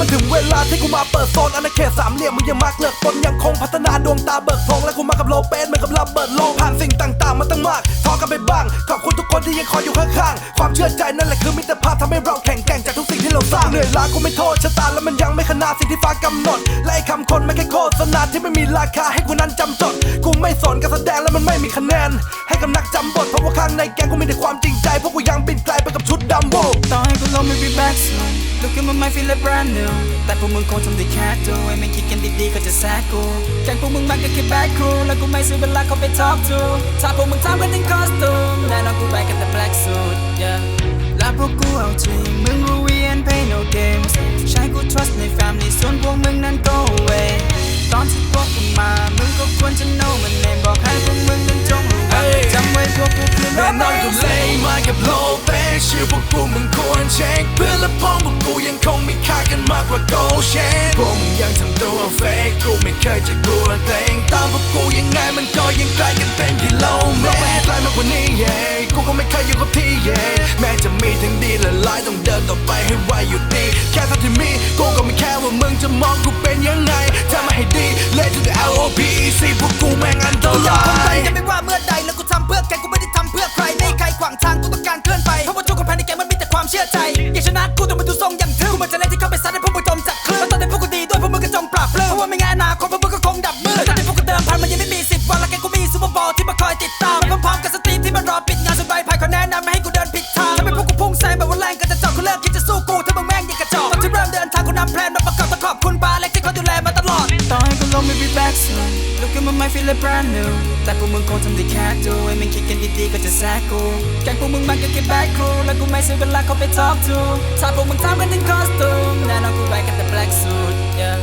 มันถึงเวลาที่กูมาเปิดโซนอาณาเขตสามเหลี่ยมมึงยังมักเลิกตนยังคงพัฒนาดวงตาเบิกโพรงและกูมากับโลเปสเหมือนกับระเบิดโลกผ่านสิ่งต่างๆมาตั้งมากทอกันไปบ้าง ขอบคุณทุกคนที่ยังคอยอยู่ข้างๆความเชื่อใจนั่นแหละคือมิตรภาพทำให้เราแข็งแกร่งจากทุกสิ่งที่เราสร้างเหนื่อยล้ากูไม่โทษชะตาแล้วมันยังไม่ขนาดสิ่งที่ฟ้ากำหนดและไอ้คำคนไม่แค่โฆษณาที่ไม่มีราคาให้กูนั้นจำจดกูไม่สนการแสดงแล้วมันไม่มีคะแนน ให้กับนักจำบทเพราะว่าข้างในแกงกูมีแต่ความจริงใจเพราะกูยังบินไกลไปกับชุดดำโบต่อให้กูล้มไม่มี back soon Look at my mind feel like brand new แต่พวกมึงคงทำได้แค่ดูไอ้ไม่คิดกันดีๆก็จะแซกกูแกงพวกมึงมันก็แค่ back crew แล้วกูไม่ซื้อเวลาเขาไป talk to ถ้าพวกมึงทำกันถึง costume แน่นอนกู back in the black suit yeah และพวกกูเอาจริงมึงรู้ we ain't play no games ใช้กู trust ใน family ส่วนพวกมึงนั้น go away ตอนที่พวกกูมามึงก็ควรจะ know my name บอกให้พวกมึงนั้นจงระวังจำไว้พวกกูคือแน่นอนกูเล่มากับโลเปชื่อพวกกูมึง ว่าโกเชนพวกมึงยังทำตัวเฟกกูไม่เคยจะกลัวเต็งตามพวกกูยังไงมันก็ยังไกลกันเป็นกิโลเมตรไม่ไกลมากกว่านี้เย่กูก็ไม่เคยอยู่กับที่เย่แม้จะมีทั้งดีและร้ายต้องเดินต่อไปให้ไวอยู่ดีแค่เท่าที่มีกูก็ไม่แค่ว่ามึงจะมองกูเป็นยังไงถ้ามาให้ดีเลยถึง L O P E C ปาเล็กที่คอยดูแลมาตลอดต่อให้กูล้มไม่ be back soon Look at my mind feel like brand new แต่พวกมึงคงทำได้แค่ดูไอ้ไม่คิดกันดีๆก็จะแซกกูแกงพวกมึงมันก็แค่ back crew แล้วกูไม่ซื้อเวลาเขาไป talk to ถ้าพวกมึงทำกันถึง costume แน่นอนกู back in the black suit yeah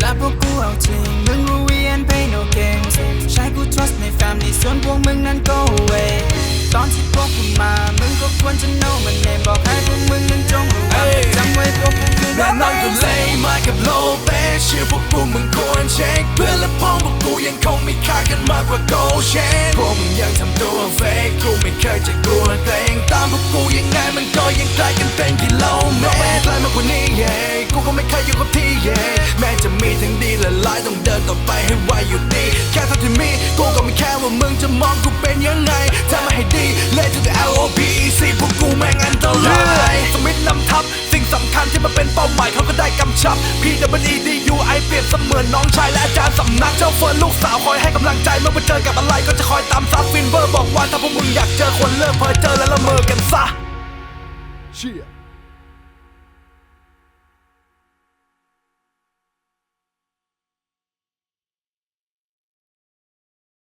และพวกกูเอาจริงมึงรู้ we ain't play no games ใช้กู trust ใน family ส่วนพวกมึงนั้น go away ตอนที่พวกกูมา มึงก็ควรจะ know my name บอกให้พวกมึงนั้นจงระวังจำไว้พวกกูคือแน่นอนกูเล่มา กับโลเปชื่อพวกกูมึงควรเช็คเพื่อนและพ้องพวกกูยังคงมีค่ากันมากกว่าโกเชนพวกมึงยังทำตัวเฟกกูไม่เคยจะกลัวเกรงตามพวกกูยังไงมันก็ยังไกลกันเป็นกิโลเมตรไม่ไกลมากกว่านี้เย่กูก็ไม่เคยอยู่กับที่เย่แม้จะมีทั้งดีและร้ายต้องเดินต่อไปให้ไวอยู่ดีแค่เท่าที่มีกูก็ไม่แค่ว่ามึงจะมองกูเป็นยังไงถ้ามาให้ดีเลท to ที่มันเป็นเป้าหมายเขาก็ได้กำชับ P W E D U I เปรียบเสมือนน้องชายและอาจารย์สำนัก เจ้าเฟิร์นลูกสาวคอยให้กำลังใจเมื่อมาเจอกับอะไรก็จะคอยตามซับฟินเวอร์บอกว่าถ้าพวกมึงอยากเจอคนเลิกเพ้อเจอแล้วละเมอกันซะเชี่ย